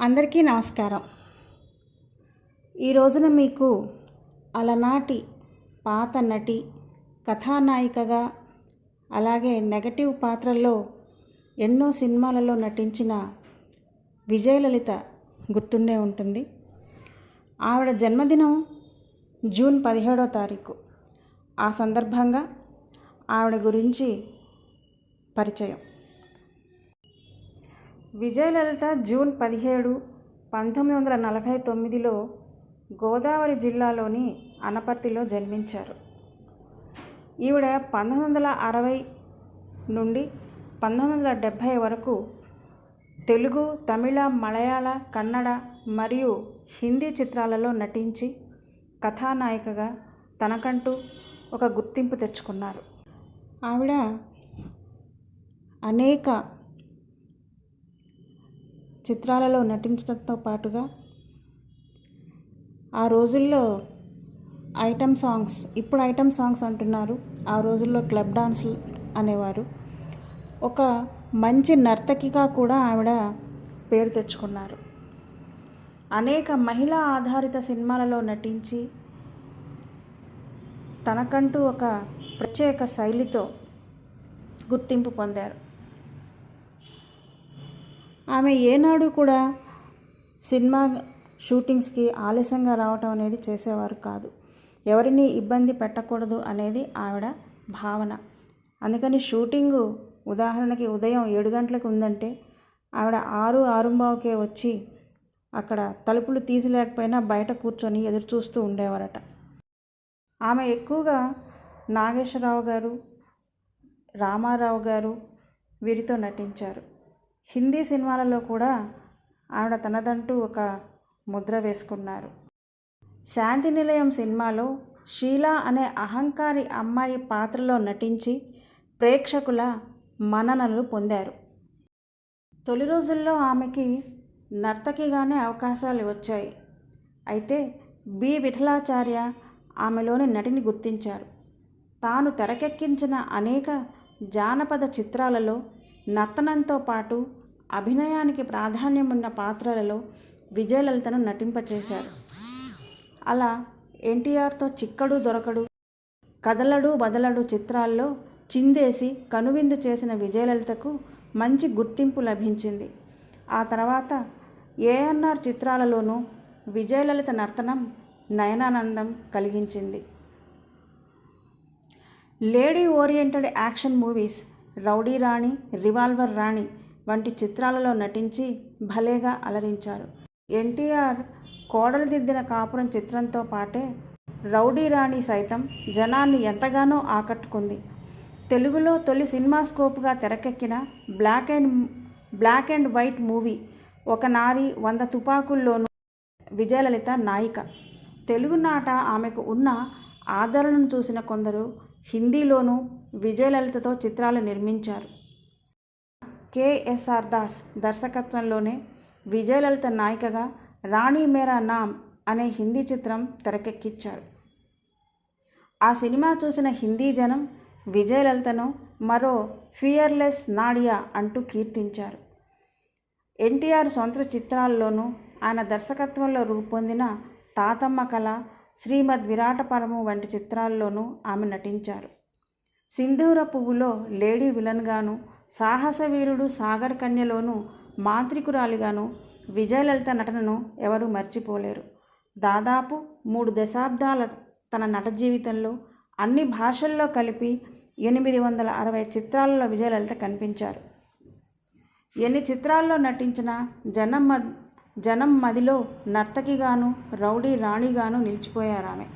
అందరికీ నమస్కారం. ఈ రోజున మీకు అలనాటి పాత నటి కథానాయికగా అలాగే నెగటివ్ పాత్రల్లో ఎన్నో సినిమాలలో నటించిన విజయలలిత గుర్తుండే ఉంటుంది. ఆవిడ జన్మదినం జూన్ పదిహేడో తారీఖు. ఆ సందర్భంగా ఆవిడ గురించి పరిచయం. విజయలలిత జూన్ పదిహేడు పంతొమ్మిది వందల నలభై తొమ్మిదిలో గోదావరి జిల్లాలోని అనపర్తిలో జన్మించారు. ఈవిడ పంతొమ్మిది వందల అరవై నుండి పంతొమ్మిది వందల డెబ్భై వరకు తెలుగు తమిళ మలయాళ కన్నడ మరియు హిందీ చిత్రాలలో నటించి కథానాయికగా తనకంటూ ఒక గుర్తింపు తెచ్చుకున్నారు. ఆవిడ అనేక చిత్రాలలో నటించడంతో పాటుగా ఆ రోజుల్లో ఐటమ్ సాంగ్స్ ఇప్పుడు ఐటమ్ సాంగ్స్ అంటున్నారు. ఆ రోజుల్లో క్లబ్ డాన్స్ అనేవారు. ఒక మంచి నర్తకిగా కూడా ఆవిడ పేరు తెచ్చుకున్నారు. అనేక మహిళా ఆధారిత సినిమాలలో నటించి తనకంటూ ఒక ప్రత్యేక శైలితో గుర్తింపు పొందారు. ఆమె ఏనాడు కూడా సినిమా షూటింగ్స్కి ఆలస్యంగా రావటం అనేది చేసేవారు కాదు. ఎవరిని ఇబ్బంది పెట్టకూడదు అనేది ఆవిడ భావన. అందుకని షూటింగు ఉదాహరణకి ఉదయం ఏడు గంటలకు ఉందంటే ఆవిడ ఆరు ఆరుంబావుకే వచ్చి అక్కడ తలుపులు తీసిలేకపోయినా బయట కూర్చొని ఎదురు చూస్తూ ఉండేవారట. ఆమె ఎక్కువగా నాగేశ్వరరావు గారు రామారావు గారు వీరితో నటించారు. హిందీ సినిమాలలో కూడా ఆవిడ తనదంటూ ఒక ముద్ర వేసుకున్నారు. శాంతి నిలయం సినిమాలో షీలా అనే అహంకారి అమ్మాయి పాత్రలో నటించి ప్రేక్షకుల మన్ననలు పొందారు. తొలి రోజుల్లో ఆమెకి నర్తకిగానే అవకాశాలు వచ్చాయి. అయితే బి. విఠలాచార్య ఆమెలోని నటిని గుర్తించారు. తాను తెరకెక్కించిన అనేక జానపద చిత్రాలలో నర్తనంతో పాటు అభినయానికి ప్రాధాన్యం ఉన్న పాత్రలలో విజయలలితను నటింపచేశారు. అలా ఎన్టీఆర్తో చిక్కడు దొరకడు కదలడు బదలడు చిత్రాల్లో చిందేసి కనువిందు చేసిన విజయలలితకు మంచి గుర్తింపు లభించింది. ఆ తర్వాత ఏఎన్ఆర్ చిత్రాలలోనూ విజయలలిత నర్తనం నయనానందం కలిగించింది. Lady oriented action movies rowdy Rani revolver Rani వంటి చిత్రాలలో నటించి భలేగా అలరించారు. ఎన్టీఆర్ కోడలు దిద్దిన కాపురం చిత్రంతో పాటే రౌడీ రాణి సైతం జనాన్ని ఎంతగానో ఆకట్టుకుంది. తెలుగులో తొలి సినిమా స్కోప్గా తెరకెక్కిన black and black and white movie Oka Naari Vanda తుపాకుల్లోనూ Vijayalalitha నాయిక. తెలుగునాట ఆమెకు ఉన్న ఆదరణను చూసిన కొందరు హిందీలోనూ విజయలలితతో చిత్రాలు నిర్మించారు. కేఎస్ఆర్ దాస్ దర్శకత్వంలోనే విజయలలిత నాయికగా రాణి మేరా నామ్ అనే హిందీ చిత్రం తెరకెక్కించారు. ఆ సినిమా చూసిన హిందీ జనం విజయలలితను మరో ఫియర్లెస్ నాడియా అంటూ కీర్తించారు. ఎన్టీఆర్ సొంత చిత్రాల్లోనూ ఆయన దర్శకత్వంలో రూపొందిన తాతమ్మ కళ శ్రీమద్ విరాటపరము వంటి చిత్రాల్లోనూ ఆమె నటించారు. సింధూర పువ్వులో లేడీ విలన్గాను సాహస వీరుడు సాగర్ కన్యలోను మాంత్రికురాలిగాను విజయలలిత నటనను ఎవరూ మర్చిపోలేరు. దాదాపు మూడు దశాబ్దాల తన నట జీవితంలో అన్ని భాషల్లో కలిపి ఎనిమిది వందల అరవై చిత్రాలలో విజయలలిత కనిపించారు. ఎన్ని చిత్రాల్లో నటించినా జనం మ జనం మదిలో నర్తకిగాను రౌడీ రాణిగాను నిలిచిపోయారు ఆమె